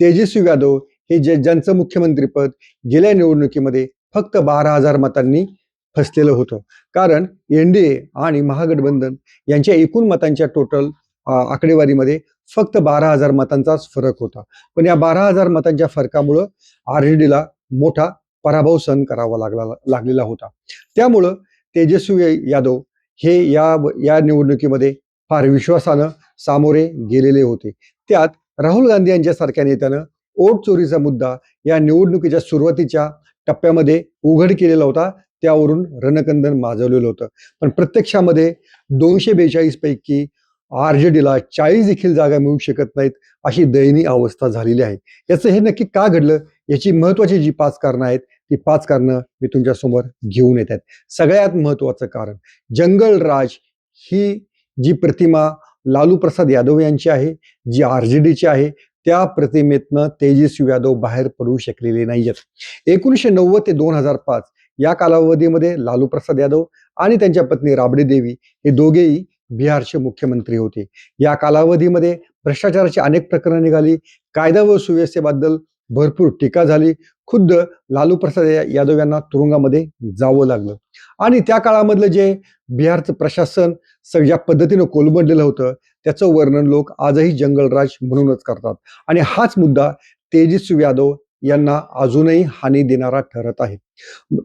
तेजस्वी यादव हे जे ज्यांचं मुख्यमंत्रीपद गेल्या निवडणुकीमध्ये फक्त बारा हजार मतांनी फसलेलं होतं. कारण एन डी ए आणि महागठबंधन यांच्या एकूण मतांच्या टोटल आकडेवारीमध्ये फक्त बारा हजार मतांचाच फरक होता. पण या बारा हजार मतांच्या फरकामुळं आर जे डीला मोठा पराभव सहन करावा लागला लागलेला होता. त्यामुळं तेजस्वी यादव हे या या निवडणुकीमध्ये फार विश्वासानं सामोरे गेलेले होते. त्यात राहुल गांधी यांच्यासारख्या नेत्यानं ओट चोरीचा मुद्दा या निवडणुकीच्या सुरुवातीच्या टप्प्यामध्ये उघड केलेला होता. त्यावरून रणकंदन माजवलेलं होतं. पण प्रत्यक्षामध्ये दोनशे बेचाळीस पैकी आर जे डीला चाळीस देखील जागा मिळू शकत नाहीत अशी दयनीय अवस्था झालेली आहे. याचं हे नक्की का घडलं? याची महत्वाची जी पाच कारणं आहेत ती पाच कारणं मी तुमच्यासमोर घेऊन येत आहेत. सगळ्यात महत्वाचं कारण जंगल राज ही जी प्रतिमा लालू प्रसाद यादव यांची आहे जी आर जे डीची आहे त्या प्रतिमेतनं तेजस्वी यादव बाहेर पडू शकलेले नाहीयेत. एकोणीसशे नव्वद ते दोन हजार पाच या कालावधीमध्ये लालू प्रसाद यादव आणि त्यांच्या पत्नी राबडी देवी हे दोघेही बिहारचे मुख्यमंत्री होते. या कालावधीमध्ये भ्रष्टाचाराची अनेक प्रकरणं निघाली. कायदा व सुव्यवस्थेबद्दल भरपूर टीका झाली. खुद्द लालू प्रसाद या- यादव यांना तुरुंगामध्ये जावं लागलं. आणि त्या काळामधलं जे बिहारचं प्रशासन सगळ्या ज्या पद्धतीनं कोलमडलेलं होतं त्याचं वर्णन लोक आजही जंगलराज म्हणूनच करतात. आणि हाच मुद्दा तेजस्वी यादव यांना अजूनही हानी देणारा ठरत आहे.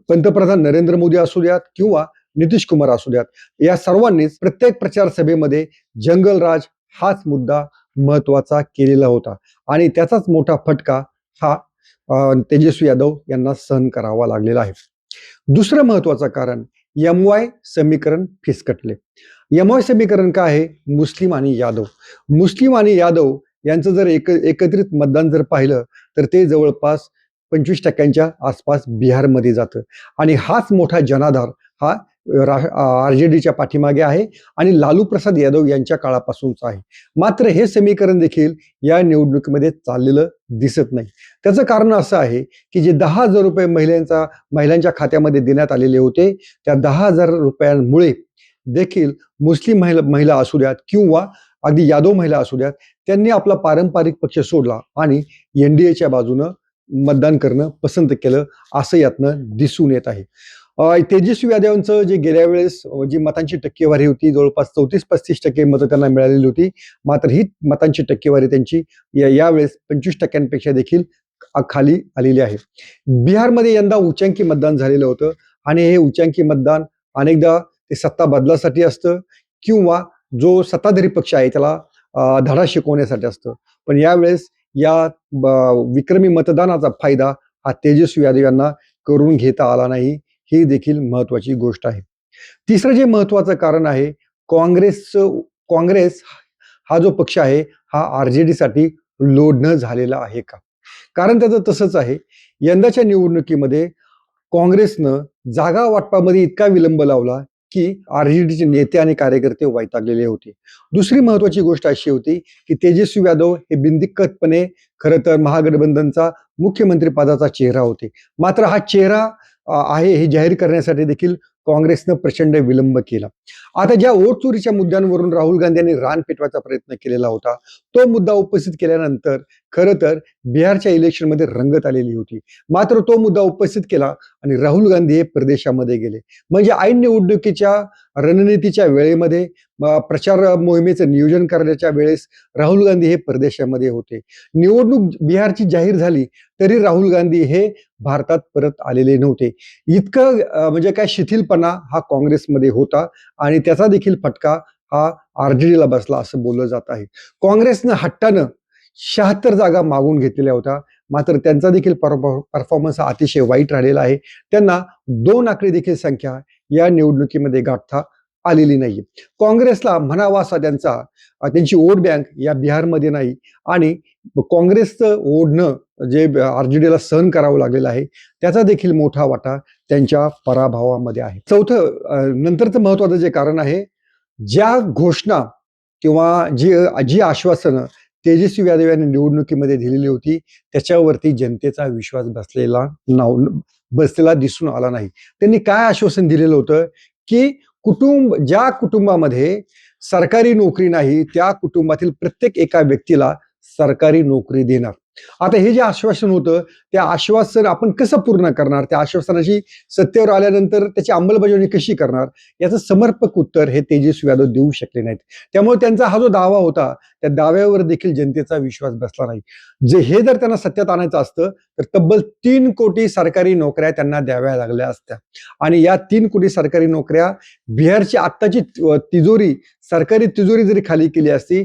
पंतप्रधान नरेंद्र मोदी असू द्यात किंवा नितीश कुमार असू द्यात या सर्वांनीच प्रत्येक प्रचार सभेमध्ये जंगलराज हाच मुद्दा महत्त्वाचा केलेला होता. आणि त्याचाच मोठा फटका हा तेजस्वी यादव यांना सहन करावा लागलेला आहे. दुसरं महत्वाचं कारण एम वाय समीकरण फिसकटले. एम वाय समीकरण काय आहे? मुस्लिम आणि यादव. मुस्लिम आणि यादव यांचं जर एक एकत्रित मतदान जर पाहिलं तर ते जवळपास पंचवीस टक्क्यांच्या आसपास बिहारमध्ये जातं. आणि हाच मोठा जनाधार हा आर जे डीच्या पाठीमागे आहे आणि लालू प्रसाद यादव यांच्या काळापासूनच आहे. मात्र हे समीकरण देखील या निवडणुकीमध्ये चाललेलं दिसत नाही. त्याचं कारण असं आहे की जे दहा हजार रुपये महिलांचा महिलांच्या खात्यामध्ये देण्यात आलेले होते त्या दहा हजार रुपयांमुळे देखील मुस्लिम महिला महिला असू द्यात किंवा अगदी यादव महिला असू द्यात त्यांनी आपला पारंपरिक पक्ष सोडला आणि एन डी एच्या बाजूनं मतदान करणं पसंत केलं असं यातनं दिसून येत आहे. तेजस्वी यादवांचं जे गेल्या वेळेस जी मतांची टक्केवारी होती जवळपास चौतीस पस्तीस टक्के मतं त्यांना मिळालेली होती. मात्र ही मतांची टक्केवारी त्यांची यावेळेस पंचवीस टक्क्यांपेक्षा देखील खाली आलेली आहे. बिहारमध्ये यंदा उच्चांकी मतदान झालेलं होतं आणि हे उच्चांकी मतदान अनेकदा ते सत्ता बदलासाठी असतं किंवा जो सत्ताधारी पक्ष आहे त्याला धडा शिकवण्यासाठी असतं. पण यावेळेस या या विक्रमी मतदानाचा फायदा हा तेजस्वी यादव यांना करून घेता आला नाही. ही देखील महत्वाची गोष्ट आहे. तिसरं जे महत्वाचं कारण आहे काँग्रेसचं काँग्रेस हा जो पक्ष आहे हा आर जे डीसाठी लोढणं झालेला आहे का? कारण त्याचं तसंच आहे यंदाच्या निवडणुकीमध्ये काँग्रेसनं जागा वाटपामध्ये इतका विलंब लावला की आर जे डीचे नेते आणि कार्यकर्ते वैतागलेले होते. दुसरी महत्वाची गोष्ट अशी होती की तेजस्वी यादव हे बिनदिक्कतपणे खरं तर महागठबंधनचा मुख्यमंत्री पदाचा चेहरा होते. मात्र हा चेहरा आहे हे जाहीर करण्यासाठी देखील काँग्रेसनं प्रचंड विलंब केला. आता ज्या वोट चोरीच्या मुद्द्यांवरून राहुल गांधी यांनी रान पेटवायचा प्रयत्न केलेला होता तो मुद्दा उपस्थित केल्यानंतर खरं तर बिहारच्या इलेक्शनमध्ये रंगत आलेली होती. मात्र तो मुद्दा उपस्थित केला आणि राहुल गांधी हे प्रदेशामध्ये गेले. म्हणजे ऐन निवडणुकीच्या रणनीतीच्या वेळेमध्ये प्रचार मोहिमेचं नियोजन करण्याच्या वेळेस राहुल गांधी हे प्रदेशामध्ये होते. निवडणूक बिहारची जाहीर झाली तरी राहुल गांधी हे भारतात परत आलेले नव्हते. इतकं म्हणजे काय शिथिलपणा हा काँग्रेसमध्ये होता आणि त्याचा देखील फटका हा आर जे डीला बसला असं बोललं जात आहे. काँग्रेसनं हट्टानं शहात्तर जागा मागून घेतलेल्या होत्या. मात्र त्यांचा देखील परफॉर्मन्स हा अतिशय वाईट राहिलेला आहे. त्यांना दोन आकडी देखील संख्या या निवडणुकीमध्ये गाठता आलेली नाही काँग्रेसला म्हणावा असा त्यांचा त्यांची वोट बँक या बिहारमध्ये नाही आणि काँग्रेसचं ओढणं जे आर जे डीला सहन करावं लागलेलं आहे त्याचा देखील मोठा वाटा त्यांच्या पराभवामध्ये आहे. चौथं नंतरचं महत्वाचं जे कारण आहे ज्या घोषणा किंवा जी जी आश्वासनं तेजस्वी यादव यांनी निवडणुकीमध्ये दिलेली होती त्याच्यावरती जनतेचा विश्वास बसलेला नाव बसलेला दिसून आला नाही. त्यांनी काय आश्वासन दिलेलं होतं की कुटुंब ज्या कुटुंबामध्ये सरकारी नोकरी नाही त्या कुटुंबातील प्रत्येक एका व्यक्तीला सरकारी नोकरी देणार. आता हे जे आश्वासन होतं ते आश्वासन आपण कसं पूर्ण करणार? त्या आश्वासनाची सत्तेवर आल्यानंतर त्याची अंमलबजावणी कशी करणार? याचं समर्पक उत्तर हे तेजस्वी यादव देऊ शकले नाहीत. त्यामुळे त्यांचा हा जो दावा होता त्या दाव्यावर देखील जनतेचा विश्वास बसला नाही. जे हे जर त्यांना सत्यात आणायचं असतं तर तब्बल तीन कोटी सरकारी नोकऱ्या त्यांना द्याव्या लागल्या असत्या. आणि या तीन कोटी सरकारी नोकऱ्या बिहारची आत्ताची तिजोरी सरकारी तिजोरी जरी खाली केली असती